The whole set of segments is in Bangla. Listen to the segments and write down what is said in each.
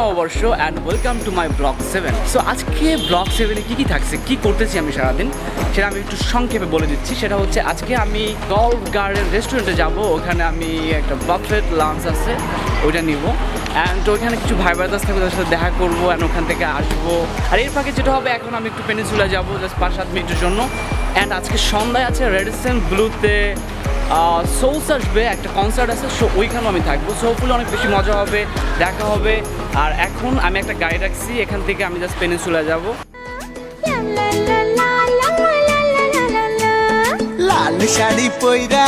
নববর্ষ and welcome to my vlog seven so আজকে ব্লগ সেভেনে কী কী থাকছে? কী করতেছি আমি সারাদিন? সেটা আমি একটু সংক্ষেপে বলে দিচ্ছি। সেটা হচ্ছে আজকে আমি গল্ফ গার্ডেন রেস্টুরেন্টে যাব। ওখানে আমি একটা বাফেট লাঞ্চ আছে, ওইটা নিব। অ্যান্ড ওইখানে কিছু ভাই ব্রাদার্স থাকবে তাদের সাথে দেখা করব অ্যান্ড ওখান থেকে আসব। আর এর ফাঁকে যেটা হবে, এখন আমি একটু পেনিসুলা যাব জাস্ট পাঁচ সাত মিনিটের জন্য। অ্যান্ড আজকে সন্ধ্যায় আছে রেডিসেন্ট ব্লুতে সোলস আসবে, একটা কনসার্ট আছে সো ওইখানেও আমি থাকব। সো ফুলে অনেক বেশি মজা হবে, দেখা হবে। আর এখন আমি একটা গাড়ি রাখছি, এখান থেকে আমি জাস্ট পেনিসুলা যাব। লাল শাড়ি পইরা,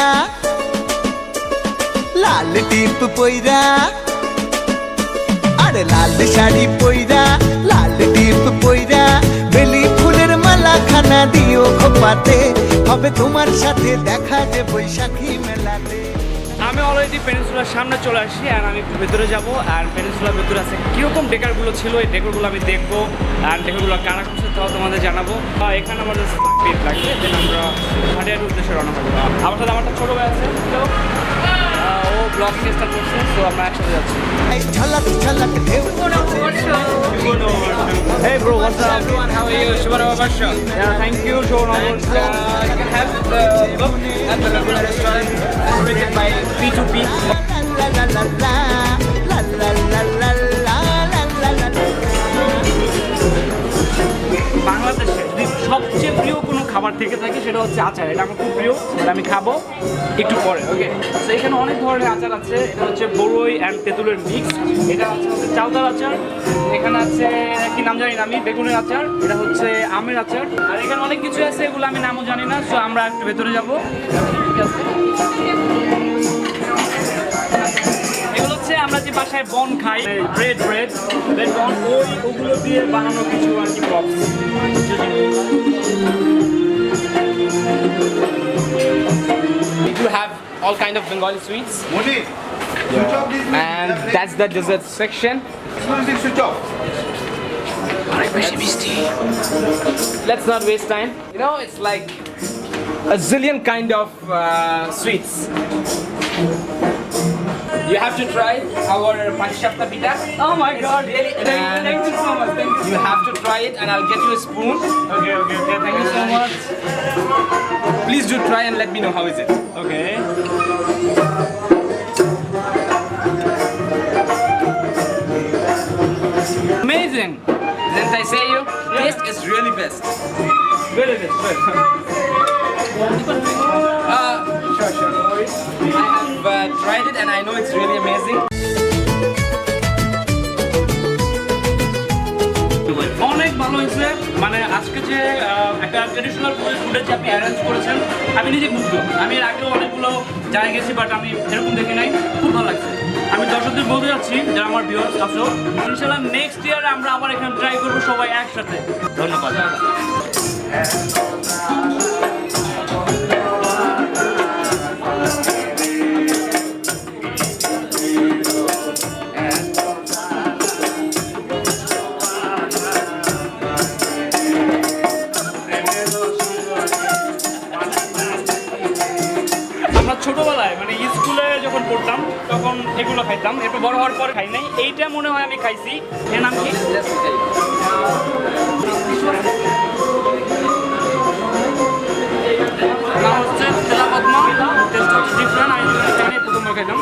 লাল টিপ পইরা, আরে লাল শাড়ি পইরা, লাল টিপ পইরা, বেলি ফুলের মালা খানা দিও খোপাতে হবে তোমার সাথে দেখা যে বৈশাখী মেলাতে। আমি অলরেডি পেনিনসুলার সামনে চলে আসি আর আমি একটু ভেতরে যাব আর পেনিনসুলার ভেতরে আছে কীরকম ডেকারগুলো ছিল এই ডেকারগুলো আমি দেখব আর ডেকারগুলো কারা করছে তাও তোমাদের জানাব। আর এখানে আমাদের পেট লাগবে দেন আমরা হাটিয়ার উদ্দেশ্যে রওনা করব আমার সাথে আমার একটা ছোটো ভাই আছে তো ও ব্লগ স্টার্ট করছে তো আমরা একসাথে যাচ্ছি। bro? What's up? everyone, how are you? Shubhara Basha. Yeah, thank you, Sean. And, uh, you can have the book at the Laguna restaurant. It's by P2P. বাংলাদেশে সবচেয়ে প্রিয় কোনো খাবার থেকে থাকে সেটা হচ্ছে আচার। এটা আমার খুব প্রিয় আর আমি খাব একটু পরে ওকে তো এখানে অনেক ধরনের আচার আছে। এটা হচ্ছে বড়ই অ্যান্ড তেঁতুলের মিক্স এটা হচ্ছে হচ্ছে চাউদার আচার, এখানে আছে, কি নাম জানি না আমি, বেগুনের আচার, এটা হচ্ছে আমের আচার। আর এখানে অনেক কিছু আছে, এগুলো আমি নামও জানি না সো আমরা একটু ভেতরে যাব। ঠিক আছে? আমরা যে বাসায় বন খাই ব্রেড ব্রেড ব্রেড বন ওই ওগুলো দিয়ে বানানো কিছু আর কি box We do have all kind of Bengali sweets. Moni, switch off these And that's the dessert section. music, switch off. Let's not waste time. You know, it's like a zillion kind of uh, sweets. You have to try our Panchapta pita. Oh my god, really- thank, thank you so much, thank you. You have to try it, and I'll get you a spoon. Okay, okay, okay, thank you so much. Please do try and let me know how is it. Okay. Amazing. Didn't I say you? Taste is really best. Good it is, ভালো হয়েছে। মানে আজকে যে একটা ট্রেডিশনাল ফুডের যে আপনি অ্যারেঞ্জ করেছেন আমি নিজে মুগ্ধ আমি এর আগেও অনেকগুলো জায়গায় গেছি বাট আমি এরকম দেখি নাই। খুব ভালো লাগছে। আমি দর্শকদের বলতে যাচ্ছি যারা আমার ভিউয়ার্স আছো ইনশাল্লাহ নেক্সট ইয়ারে আমরা আবার এখানে ট্রাই করব সবাই একসাথে। ধন্যবাদ। এর নাম কি? নাম হচ্ছে তেলা পদ্মা। টেস্ট হচ্ছে ডিফারেন্ট আমি এখানে প্রথমবার খাইলাম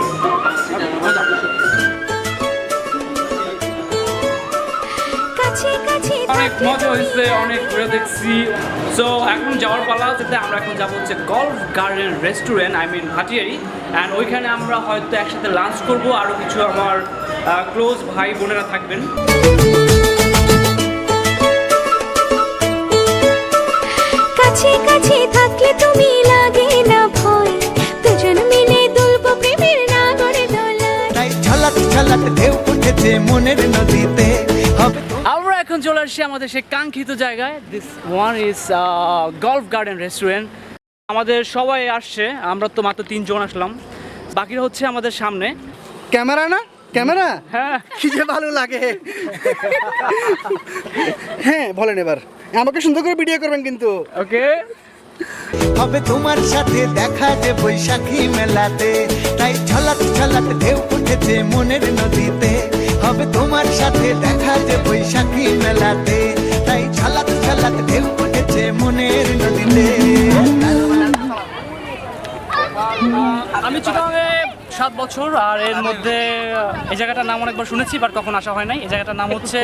মজা কাছে কাছে অনেক মজা হয়েছে অনেক ঘুরে দেখছি। সো এখন যাওয়ার পালা যেতে আমরা এখন যাব হচ্ছে golf garden restaurant I mean Bhatiari and ওইখানে আমরা হয়তো একসাথে লাঞ্চ করব আরও কিছু আমার ক্লোজ ভাই বোনেরা থাকবেন। কাছে কাছে থাকলে তুমি লাগে না ভয়। দুজন মিলে দুলবো প্রেমের নাগরে দোলায়। তাই ঝলক ঝলক ঢেউ উঠেছে মনের নদীতে। হবে আমরা এখন চলে আসছি আমাদের সেই কাঙ্ক্ষিত জায়গায়। This one is golf garden restaurant আমাদের সবাই আসছে আমরা তো মাত্র তিনজন আসলাম। বাকিরা হচ্ছে আমাদের সামনে। ক্যামেরা না? ক্যামেরা? হ্যাঁ। কি যে ভালো লাগে। হ্যাঁ বলেন এবার। আমাকে সুন্দর করে ভিডিও করবেন কিন্তু। ওকে। হবে তোমার সাথে দেখা যে বৈশাখী মেলাতে। তাই ঝলক ঝলক ঢেউ উঠেছে মনের নদীতে। হবে তোমার সাথে দেখা যে বৈশাখী মেলাতে। তাই ঝালাক ঝালাক ঢেউ উঠেছে মনের নদীতে। আমি চিটাগাংয়ে সাত বছর আর এর মধ্যে এই জায়গাটার নাম অনেকবার শুনেছি বাট কখন আসা হয় নাই। এই জায়গাটার নাম হচ্ছে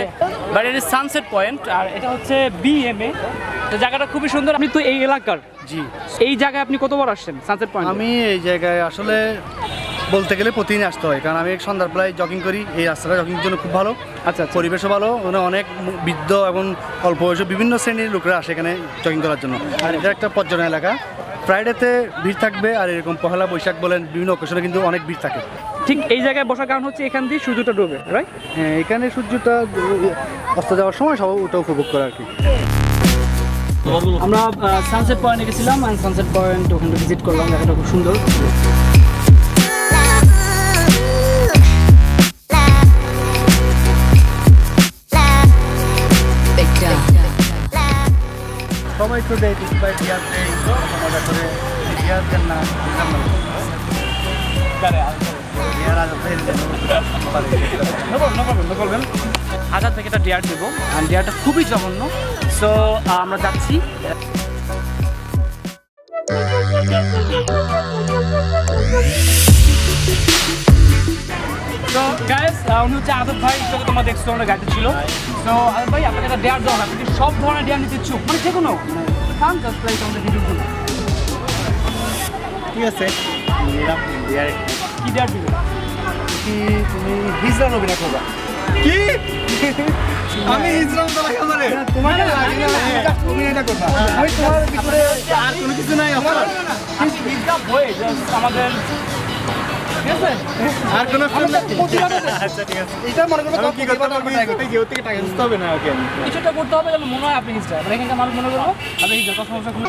বাট এর সানসেট পয়েন্ট আর এটা হচ্ছে বিএমএ তো জায়গাটা খুবই সুন্দর। আপনি তো এই এলাকার। জি। এই জায়গায় আপনি কতবার আসছেন সানসেট পয়েন্ট আমি এই জায়গায় আসলে বলতে গেলে প্রতিদিন আসতে হয় কারণ আমি সন্ধ্যার সন্ধ্যাবেলায় জগিং করি। এই রাস্তাটা জগিংয়ের জন্য খুব ভালো। আচ্ছা আচ্ছা। পরিবেশও ভালো মানে অনেক বৃদ্ধ এবং অল্প বয়সী বিভিন্ন শ্রেণির লোকরা আসে এখানে জগিং করার জন্য। আর। এটা একটা পর্যটন এলাকা। ফ্রাইডেতে ভিড় থাকবে আর এরকম পহেলা বৈশাখ বলেন বিভিন্ন অকেশনে কিন্তু অনেক ভিড় থাকে। ঠিক এই জায়গায় বসার কারণ হচ্ছে এখান দিয়ে সূর্যটা ডুবে রাইট হ্যাঁ এখানে সূর্যটা অস্ত যাওয়ার সময় সব ওটা উপভোগ করে আর কি। আমরা সানসেট পয়েন্টে গেছিলাম আর সানসেট পয়েন্ট ওখানে ভিজিট করলাম জায়গাটা খুব সুন্দর। সবাই তো দেয় ভাই দেয় মজা করে দেন না হাজার থেকে একটা ডিয়ার দেবো আর ডিয়ারটা খুবই জঘন্য। সো আমরা যাচ্ছি। তো গাইস উনি হচ্ছে আদব ভাই তোকে তোমরা দেখছ আমরা গাড়িতে ছিল। তো আদব ভাই আপনাকে একটা ডেয়ার দেওয়া আপনি সব ধরনের ডেয়ার নিতে ইচ্ছুক মানে যে কোনো কাম জাস্ট লাইক আমাদের ভিডিও ঠিক আছে। কি ডেয়ার দিবে? কি তুমি হিজরান অভিনয় করবা কি? আমি তোমার অভিনয়টা করবা আমি তোমার ভিতরে আর কোনো কিছু নাই আমার জাস্ট আমাদের ঠিক আছে আর কোনো আচ্ছা ঠিক আছে। এটা মনে করো কি করতে পারব না থেকে টাকা দিতে হবে না ওকে। কিছুটা করতে হবে যেন মনে হয় আপনি হিস্ট্রি মানে এখানকার মানুষ মনে করব আপনি কথা সমস্যা কোনো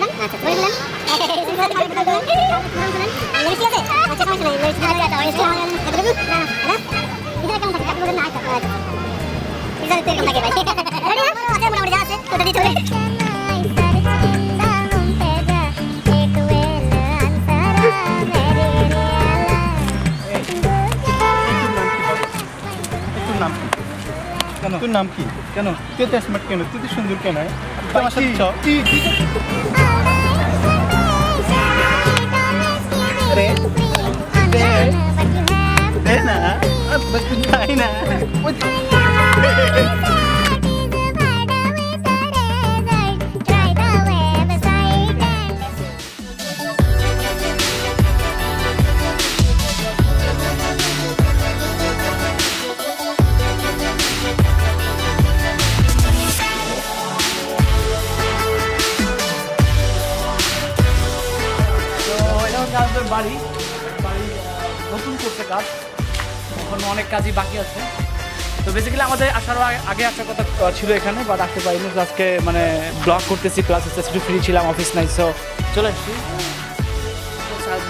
তোর কেন? তোর নাম কি? কেন? তুই তো স্মার্ট কেন? তুই তো সুন্দর কেন? তুই আমার সাথে চ কি? দে। না। তাই না? বাড়ি বাড়ি নতুন করছে কাজ। এখনও অনেক কাজই বাকি আছে। তো বেসিক্যালি আমাদের আসার আগে- আসার কথা ছিল এখানে বাট আসতে পারিনি আজকে মানে ব্লগ করতেছি প্লাস হচ্ছে একটু ফ্রি ছিলাম অফিস নাই সো চলে আসছি।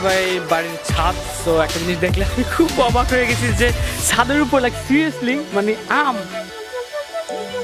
ভাই বাড়ির ছাদ তো একটা জিনিস দেখলে আমি খুব অবাক হয়ে গেছি যে ছাদের উপর লাইক সিরিয়াসলি মানে আম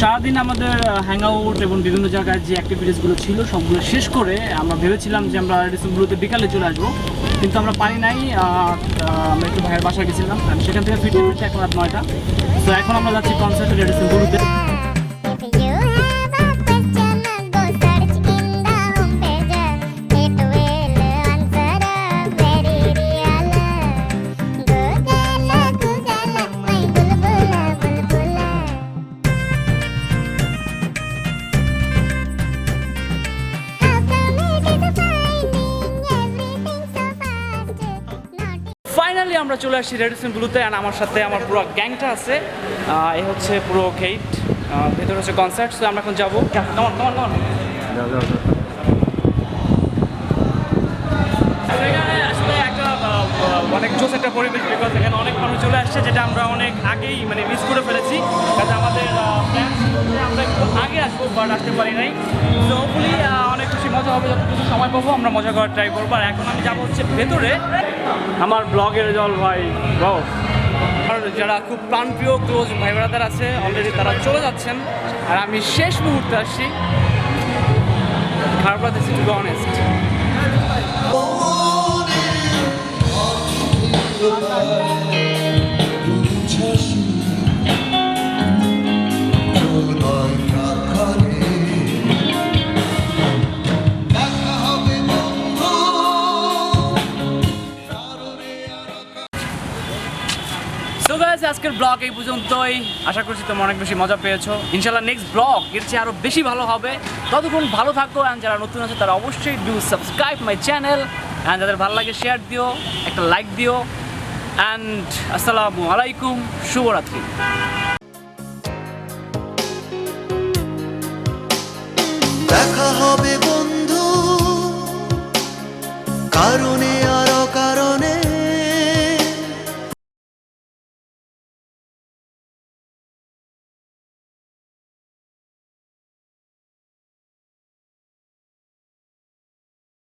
সারাদিন আমাদের হ্যাং আউট এবং বিভিন্ন জায়গায় যে অ্যাক্টিভিটিসগুলো ছিল সবগুলো শেষ করে আমরা ভেবেছিলাম যে আমরা রেডিসনগুলোতে বিকালে চলে আসব। কিন্তু আমরা পানি নাই আমরা একটু ভাইয়ের বাসায় গেছিলাম। সেখান থেকে ফিরতে ফিরতে এখন রাত নয়টা। তো এখন আমরা যাচ্ছি কনসার্টে রেডিসনগুলোতে ফাইনালি আমরা চলে আসি রেডিসন ব্লুতে অ্যান্ড আমার সাথে আমার পুরো গ্যাংটা আছে। এ এই হচ্ছে পুরো গেট ভেতরে হচ্ছে কনসার্ট তো আমরা এখন যাব। কেমন কেমন কেমন অনেক জোস একটা পরিবেশ বিকজ এখানে অনেক মানুষ চলে আসছে যেটা আমরা অনেক আগেই মানে মিস করে ফেলেছি। কাজে আমাদের আমরা একটু আগে আসব বাট আসতে পারি নাই। তো হোপফুলি অনেক বেশি মজা হবে যতটুকু সময় পাবো আমরা মজা করার ট্রাই করব। আর এখন আমি যাব হচ্ছে ভেতরে। আমার ব্লগের জল ভাই বাও যারা খুব প্রাণপ্রিয় ক্লোজ ভাই ব্রাদার আছে অলরেডি তারা চলে যাচ্ছেন। আর আমি শেষ মুহূর্তে আসছি। খারাপ লাগতেছে to be honest so guys, আজকের ব্লগ এই পর্যন্তই। আশা করছি তোমরা অনেক বেশি মজা পেয়েছ। ইনশাল্লাহ নেক্সট ব্লগ এর চেয়ে আরও বেশি ভালো হবে। ততক্ষণ ভালো থাকো অ্যান্ড যারা নতুন আছে, তারা অবশ্যই do subscribe my channel and যাদের ভালো লাগে শেয়ার দিও, একটা লাইক দিও। অ্যান্ড আসসালামু আলাইকুম, শুভরাত্রি। দেখা হবে বন্ধু কারও